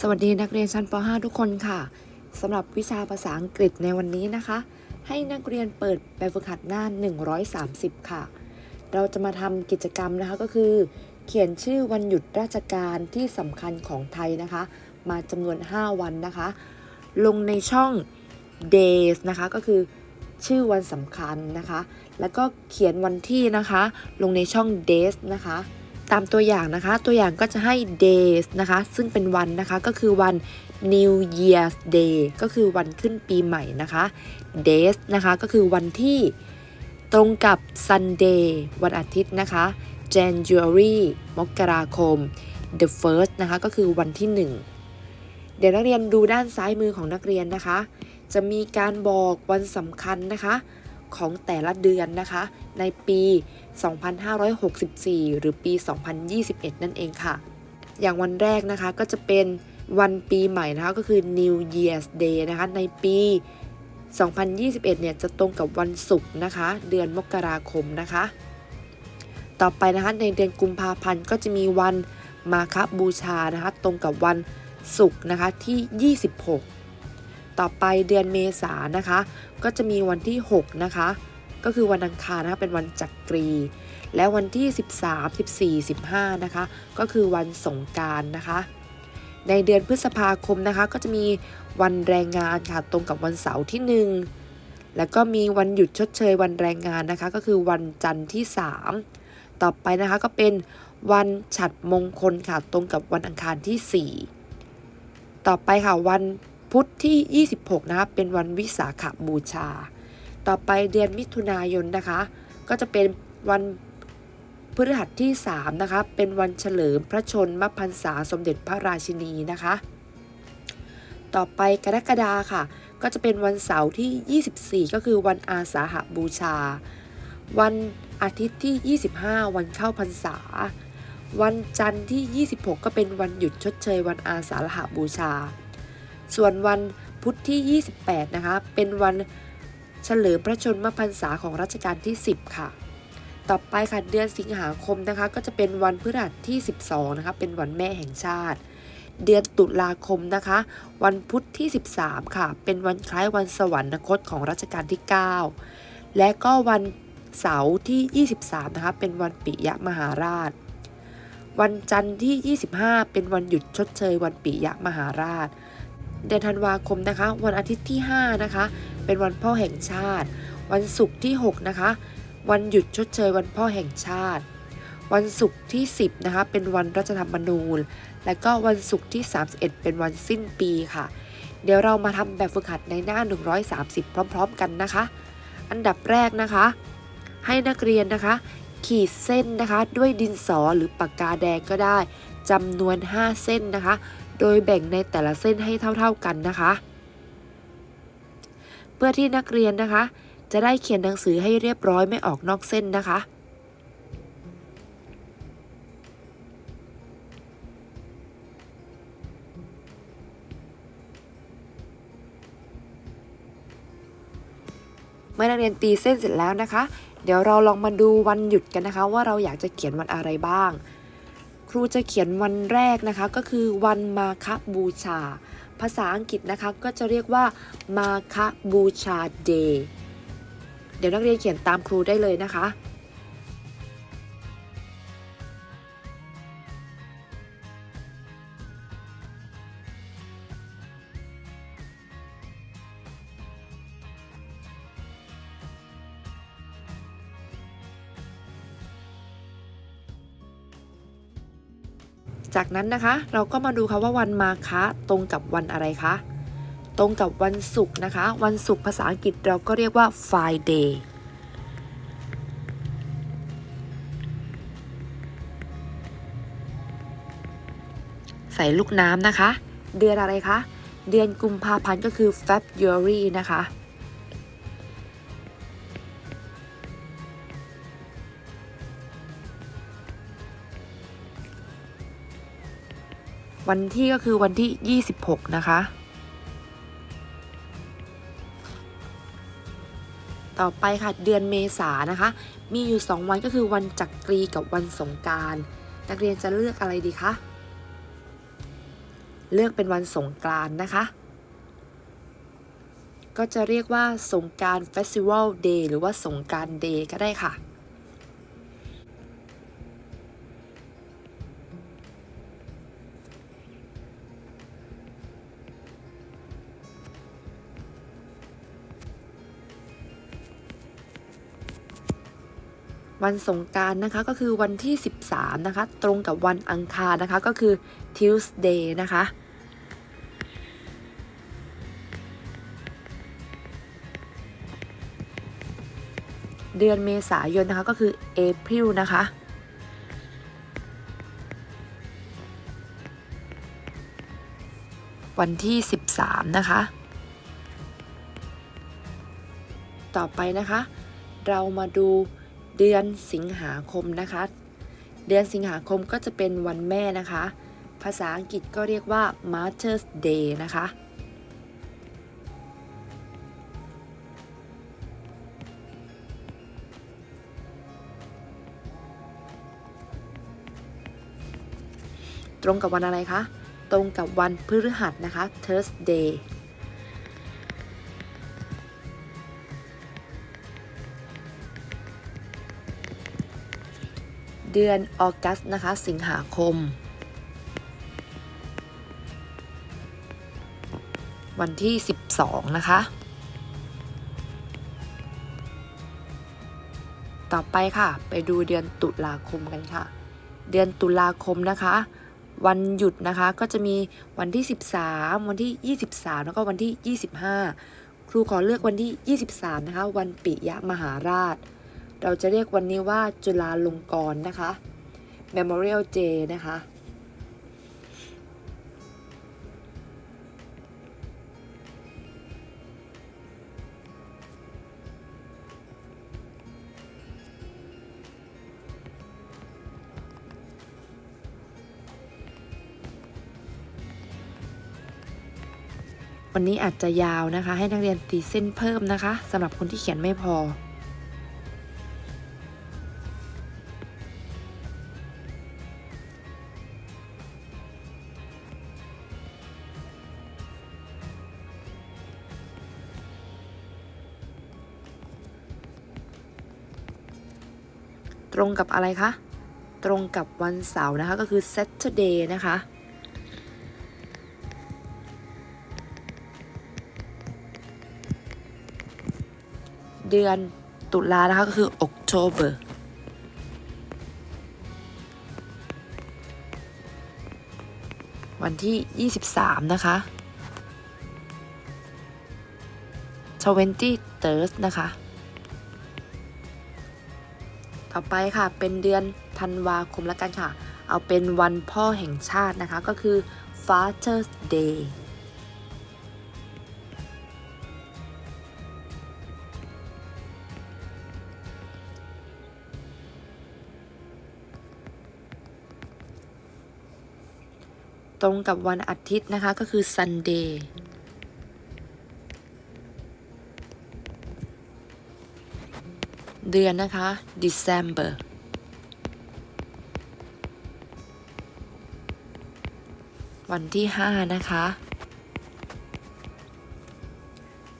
สวัสดีนักเรียนชั้นป .5 ทุกคนค่ะสำหรับวิชาภาษาอังกฤษในวันนี้นะคะ ให้นักเรียนเปิดแบบฝึกหัดหน้า 130 ค่ะ เราจะมาทำกิจกรรมนะคะก็คือ เขียนชื่อวันหยุดราชการที่สำคัญของไทยนะคะ มาจำนวน 5 วันนะคะ ลงในช่อง days นะคะก็คือชื่อวันสำคัญนะคะ แล้วก็เขียนวันที่นะคะ ลงในช่อง days นะคะ ตามตัวอย่างนะคะ ตัวอย่างก็จะให้ days นะคะ ซึ่งเป็นวันนะคะก็คือวัน New Year's Day ก็คือวันขึ้นปีใหม่นะคะ days นะคะก็คือวันที่ตรงกับ Sunday วันอาทิตย์นะคะ January มกราคม the first นะคะก็คือวันที่ 1 เดี๋ยวนักเรียนดูด้านซ้ายมือของนักเรียนนะคะ จะมีการบอกวันสำคัญนะคะของแต่ละเดือนนะคะ ในปี 2564 หรือปี 2021 นั่นเองค่ะ อย่างวันแรกนะคะก็จะเป็นวันปีใหม่นะคะก็คือ New Year's Day นะคะในปี 2021 เนี่ยจะตรงกับวันศุกร์นะคะ เดือนมกราคมนะคะ ต่อไปนะคะในเดือนกุมภาพันธ์ก็จะมีวันมาคบูชานะคะตรงกับวันศุกร์นะคะที่ 26 ต่อไปเดือนเมษานะคะ ก็จะมีวันที่ 6 นะคะ ก็คือวันอังคารนะคะเป็นวันจักรี และวันที่ 13 14 15นะคะก็คือวันสงการนะคะ ในเดือนพฤษภาคมนะคะ ก็จะมีวันแรงงานค่ะตรงกับวันเสาร์ที่ 1 แล้วก็มีวันหยุดชดเชยวันแรงงานนะคะ ก็คือวันจันทร์ที่ 3 ต่อไปนะคะก็เป็นวันฉัดมงคลค่ะตรงกับวันอังคารที่ 4 ต่อไปค่ะวันพุธที่ 26 นะคะเป็นวันวิสาขบูชา ต่อไปเดือนมิถุนายนนะคะ ก็จะเป็นวันพฤหัสที่ 3 นะคะ เป็นวันเฉลิมพระชนมพรรษาสมเด็จพระราชินีนะคะ ต่อไปกรกฎาค่ะ ก็จะเป็นวันเสาร์ที่ 24 ก็คือวันอาสาหบูชา วันอาทิตย์ที่ 25 วันเข้าพรรษา วันจันทร์ที่ 26 ก็เป็นวันหยุดชดเชย วันอาสาฬหบูชา ส่วนวันพุธที่ 28 นะคะ เป็นวัน เฉลิมพระชนมพรรษาของรัชกาลที่ 10 ค่ะ ต่อไปค่ะเดือนสิงหาคมนะคะ ก็จะเป็นวันพฤหัสที่ 12 นะคะ เป็นวันแม่แห่งชาติ เดือนตุลาคมนะคะ วันพุธที่ 13 ค่ะ เป็นวันคล้ายวันสวรรคตของรัชกาลที่ 9 และก็วันเสาร์ที่ 23 นะคะ เป็นวันปิยมหาราช วันจันทร์ที่ 25 เป็นวันหยุดชดเชยวันปิยมหาราช เดือนธันวาคมนะคะ วันอาทิตย์ที่ 5 นะคะ เป็นวันพ่อแห่งชาติ วันศุกร์ที่ 6 นะคะ วันหยุดชดเชยวันพ่อแห่งชาติ วันศุกร์ที่ 10 นะคะ เป็นวันรัฐธรรมนูญ และก็วันศุกร์ที่ 31 เป็นวันสิ้นปีค่ะ เดี๋ยวเรามาทำแบบฝึกหัดในหน้า 130 พร้อม ๆ กันนะคะ อันดับแรกนะคะ ให้นักเรียนนะคะ ขีดเส้นนะคะ ด้วยดินสอหรือปากกาแดงก็ได้จำนวน 5 เส้นนะคะ โดยแบ่งในแต่ละเส้นให้เท่าๆกันนะคะ เพื่อที่นักเรียนนะคะ จะได้เขียนหนังสือให้เรียบร้อยไม่ออกนอกเส้นนะคะ เมื่อนักเรียนตีเส้นเสร็จแล้วนะคะ เดี๋ยวเราลองมาดูวันหยุดกันนะคะ ว่าเราอยากจะเขียนวันอะไรบ้าง รูจะเขียนวันแรกนะคะก็คือวันมาคบูชา ภาษาอังกฤษนะคะก็จะเรียกว่ามาคบูชาเดย์เดี๋ยวนักเรียนเขียนตามครูได้เลยนะคะ จากนั้นนะคะ เราก็มาดูค่ะว่าวันมาคะตรงกับวันอะไรคะตรงกับวันศุกร์นะคะ วันศุกร์ภาษาอังกฤษเราก็เรียกว่า Friday ใส่ลูกน้ำนะคะ เดือนอะไรคะ เดือนกุมภาพันธ์ก็คือ February นะคะ วันที่ก็คือวันที่ 26 นะคะ ต่อไปค่ะเดือนเมษานะคะ มีอยู่ 2 วันก็คือวันจักรีกับวันสงการนักเรียนจะเลือกอะไรดีคะ เลือกเป็นวันสงกานต์นะคะ ก็จะเรียกว่าสงการเฟสติวัลเดย์หรือว่าสงการเดย์ก็ได้ค่ะ วันสงการนะคะก็คือวันที่ 13 นะคะ ตรงกับวันอังคารนะคะก็คือ Tuesday นะคะเดือนเมษายนนะคะ ก็คือ April นะคะ วันที่ 13 นะคะ ต่อไปนะคะ เรามาดู เดือนสิงหาคมนะคะ เดือนสิงหาคมก็จะเป็นวันแม่นะคะ ภาษาอังกฤษก็เรียกว่า Mother's Day นะคะ ตรงกับวันอะไรคะ ตรงกับวันพฤหัสนะคะ Thursday เดือนออกัสนะคะ สิงหาคม วันที่ 12 นะคะ ต่อไปค่ะ ไปดูเดือนตุลาคมกันค่ะ เดือนตุลาคมนะคะ วันหยุดนะคะก็จะมีวันที่ 13 วันที่ 23 แล้วก็วันที่ 25 ครูขอเลือกวันที่ 23 นะคะ วันปิยมหาราช เราจะเรียกวันนี้ว่าจุฬาลงกรณ์นะคะ Memorial Day นะคะ วันนี้อาจจะยาวนะคะ ให้นักเรียนตีเส้นเพิ่มนะคะสำหรับคนที่เขียนไม่พอ กับอะไรคะ ตรงกับวันเสาร์นะคะ ก็คือ Saturday นะคะ เดือนตุลานะคะ ก็คือ October วันที่ 23 นะคะ 23rd นะคะ ต่อไปค่ะ เป็นเดือนธันวาคมแล้วกันค่ะ เอาเป็นวันพ่อแห่งชาตินะคะ ก็คือ Father's Day ตรงกับวันอาทิตย์นะคะก็คือ Sunday เดือนนะคะ December วันที่ 5 นะคะ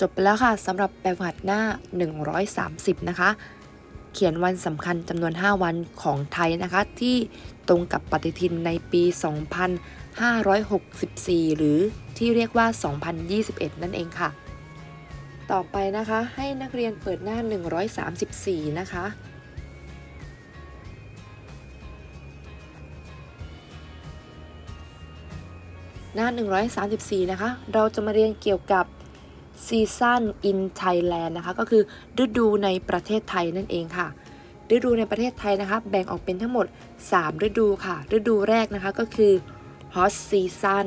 จบไปแล้วค่ะสำหรับแบบหัดหน้า 130 นะคะ เขียนวันสำคัญจำนวน 5 วันของไทยนะคะ ที่ตรงกับปฏิทินในปี 2564 หรือที่เรียกว่า 2021 นั่นเองค่ะ ต่อไปนะคะให้นักเรียนเปิดหน้า 134 นะคะ หน้า 134 นะคะ เราจะมาเรียนเกี่ยวกับ Season in Thailand นะคะ ก็คือฤดูในประเทศไทยนั่นเองค่ะ ฤดูในประเทศไทยนะคะ แบ่งออกเป็นทั้งหมด 3 ฤดูค่ะ ฤดูแรกนะคะก็คือ Hot Season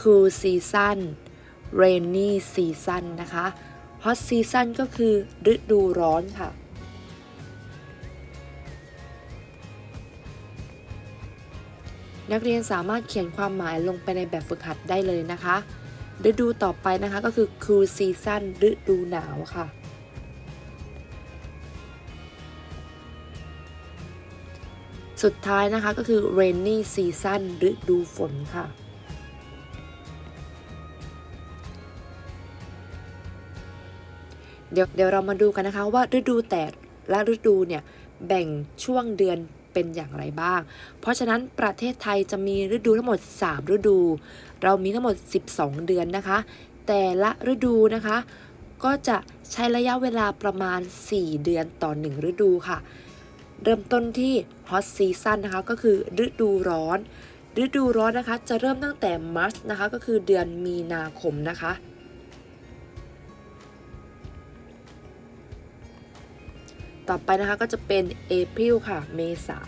Cool Season Rainy Season นะคะ Hot Season ก็คือฤดูร้อนค่ะ นักเรียนสามารถเขียนความหมายลงไปในแบบฝึกหัดได้เลยนะคะ ฤดูต่อไปนะคะก็คือ cool season ฤดูหนาวค่ะสุดท้ายนะคะก็คือ rainy season ฤดูฝนค่ะ เดี๋ยวเดี๋ยวเรามาดูกันนะคะว่าฤดูแต่ละฤดูเนี่ยแบ่งช่วงเดือนเป็นอย่างไรบ้าง เพราะฉะนั้นประเทศไทยจะมีฤดูทั้งหมด 3 ฤดู เรามีทั้งหมด 12 เดือนนะคะ แต่ละฤดูนะคะ ก็จะใช้ระยะเวลาประมาณ 4 เดือนต่อ 1 ฤดูค่ะ เริ่มต้นที่ hot season นะคะก็คือฤดูร้อน ฤดูร้อนนะคะจะเริ่มตั้งแต่ March นะคะก็คือเดือนมีนาคมนะคะ ต่อไปนะคะก็จะเป็น April ค่ะ เมษา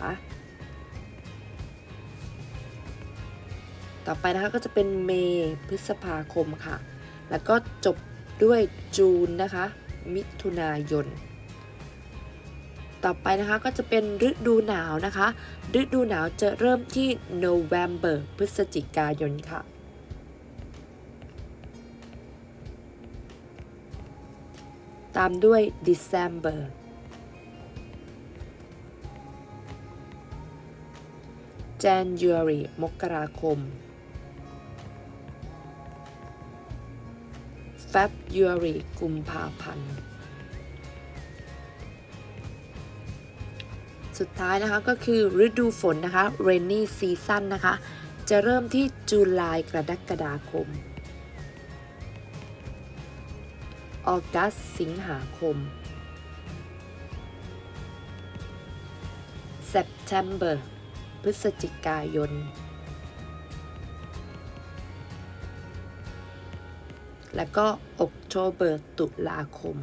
ต่อไปนะคะก็จะเป็นเมย์พฤษภาคมค่ะ แล้วก็จบด้วยจูนนะคะ มิถุนายน ต่อไปนะคะก็จะเป็นฤดูหนาวนะคะ ฤดูหนาวจะเริ่มที่ November พฤศจิกายนค่ะตามด้วย December January มกราคม February กุมภาพันธ์ สุดท้ายนะคะก็คือฤดูฝนนะคะ rainy season นะคะ จะเริ่มที่จุลายกรกฎาคม ออกัสสิงหาคม September พฤศจิกายน แล้วก็ October ตุลาคม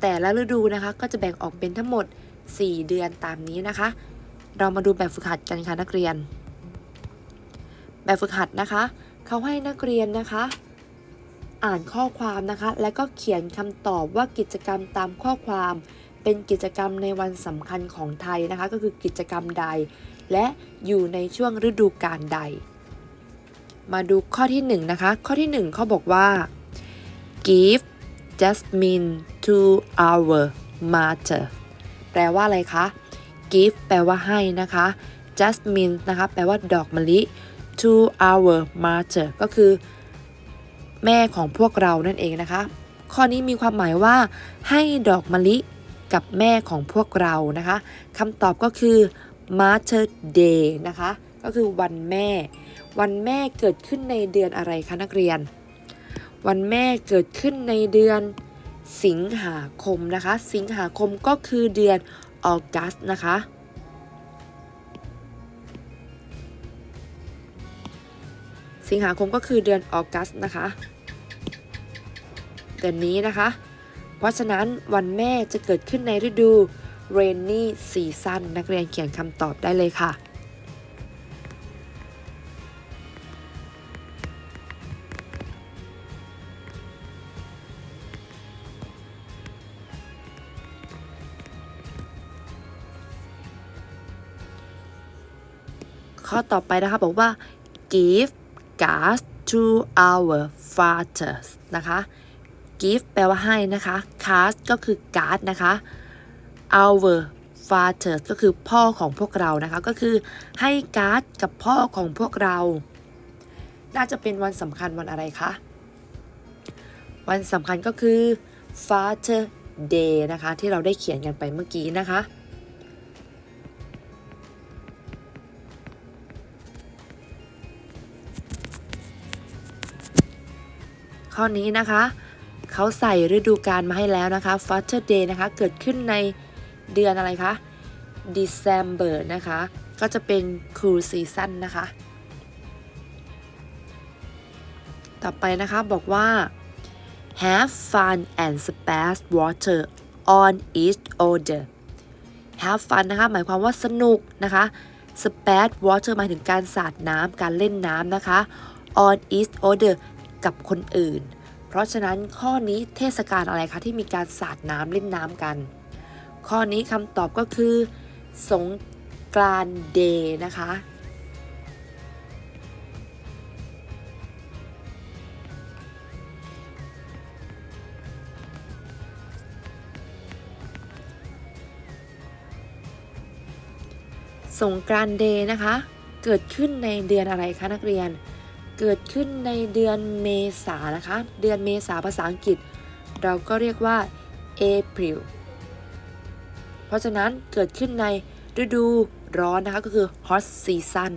แต่ละฤดูนะคะก็จะแบ่งออกเป็นทั้งหมด 4 เดือนตามนี้นะคะ เรามาดูแบบฝึกหัดกันค่ะนักเรียน แบบฝึกหัดนะคะเขาให้นักเรียนนะคะอ่านข้อความนะคะ และก็เขียนคำตอบว่ากิจกรรมตามข้อความ เป็นกิจกรรมในวันสำคัญของไทยนะคะ ก็คือกิจกรรมใด และอยู่ในช่วงฤดูกาลใด มาดูข้อที่1นงนะคะ ข้อที่ 1 เขาบอกว่า give jasmine to our mother แปลว่าอะไรคะ give แปลว่าให้นะคะ jasmine นะคะ แปลว่าดอกมะลิ to our mother ก็คือ แม่ของพวกเรานั่นเองนะคะ ข้อนี้มีความหมายว่า ให้ดอกมะลิ กับแม่ของพวกเรานะคะคำตอบก็คือ Mother Day นะคะ ก็คือวันแม่ วันแม่เกิดขึ้นในเดือนอะไรคะนักเรียน วันแม่เกิดขึ้นในเดือนสิงหาคมนะคะ สิงหาคมก็คือเดือนออกัสนะคะ สิงหาคมก็คือเดือนออกัสนะคะ เดือนนี้นะคะ เพราะฉะนั้นวันแม่จะเกิดขึ้นในฤดู rainy season นักเรียนเขียนคำตอบได้เลยค่ะข้อต่อไปนะคะบอกว่า give gas to our fathers นะคะ give แปลว่าให้นะคะ cast ก็คือ card นะคะ our fathers ก็คือพ่อของพวกเรานะคะ ก็คือให้การ์ดกับพ่อของพวกเรา น่าจะเป็นวันสำคัญวันอะไรคะ วันสำคัญก็คือ Father Day นะคะ ที่เราได้เขียนกันไปเมื่อกี้นะคะ ข้อนี้นะคะ เขาใส่ฤดูกาลมาให้แล้วนะคะ Father Day นะคะ เกิดขึ้นในเดือนอะไรคะ December นะคะ ก็จะเป็น Cool Season นะคะ ต่อไปนะคะบอกว่า have fun and splash water on each other have fun นะคะ หมายความว่าสนุกนะคะ splash water หมายถึงการสาดน้ำการเล่นน้ำนะคะ on each other กับคนอื่น เพราะฉะนั้นข้อนี้เทศกาลอะไรคะที่มีการสาดน้ำเล่นน้ำกัน ข้อนี้คำตอบก็คือ สงกรานเดย์นะคะ สงกรานเดย์นะคะ เกิดขึ้นในเดือนอะไรคะนักเรียน เกิดขึ้นในเดือนเมษานะคะ เดือนเมษาภาษาอังกฤษ เราก็เรียกว่า April เพราะฉะนั้นเกิดขึ้นในฤดูร้อนนะคะ ก็คือ hot season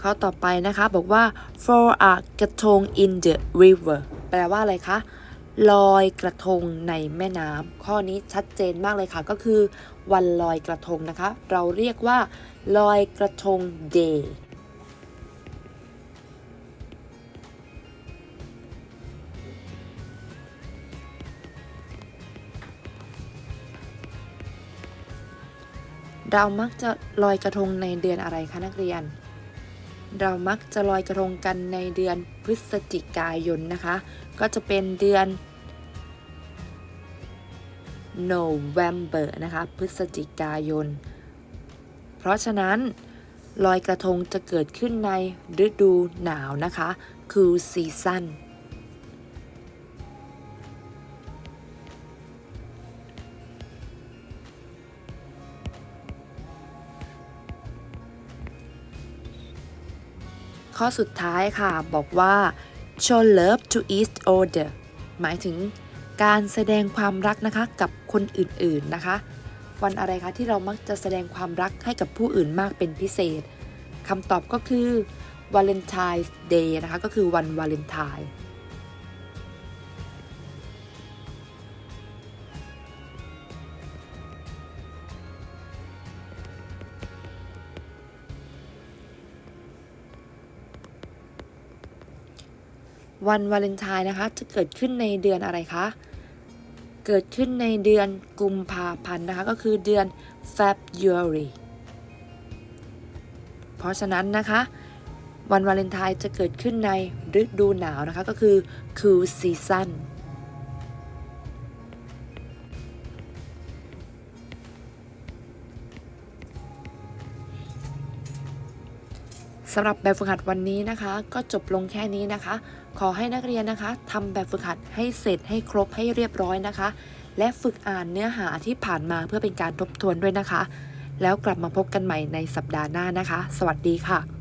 ข้อต่อไปนะคะ บอกว่า for a กระทง in the river แปลว่าอะไรคะ ลอยกระทงในแม่น้ำข้อนี้ชัดเจนมากเลยค่ะ ก็คือ วันลอยกระทงนะคะ เราเรียกว่า ลอยกระทง day เรามักจะลอยกระทงในเดือนอะไรคะนักเรียน เรามักจะลอยกระทงกันในเดือนพฤศจิกายนนะคะ ก็จะเป็นเดือน November นะคะ พฤศจิกายน เพราะฉะนั้นลอยกระทงจะเกิดขึ้นในฤดูหนาวนะคะ คือ season ข้อสุดท้ายค่ะ บอกว่า show love to each other หมายถึง การแสดงความรักนะคะกับคนอื่นๆนะคะ วันอะไรคะที่เรามักจะแสดงความรักให้กับผู้อื่นมากเป็นพิเศษคำตอบก็คือ Valentine's Day นะคะก็คือวันวาเลนไทน์ วันวาเลนไทน์นะคะ จะเกิดขึ้นในเดือนอะไรคะ เกิดขึ้นในเดือนกุมภาพันธ์นะคะ ก็คือเดือน February เพราะฉะนั้นนะคะ วันวาเลนไทน์จะเกิดขึ้นในฤดูหนาวนะคะ ก็คือ cool season สำหรับแบบฝึกหัดวันนี้นะคะ ก็จบลงแค่นี้นะคะ ขอให้นักเรียนนะคะทำแบบฝึกหัดให้เสร็จให้ครบให้เรียบร้อยนะคะ และฝึกอ่านเนื้อหาที่ผ่านมาเพื่อเป็นการทบทวนด้วยนะคะ แล้วกลับมาพบกันใหม่ในสัปดาห์หน้านะคะ สวัสดีค่ะ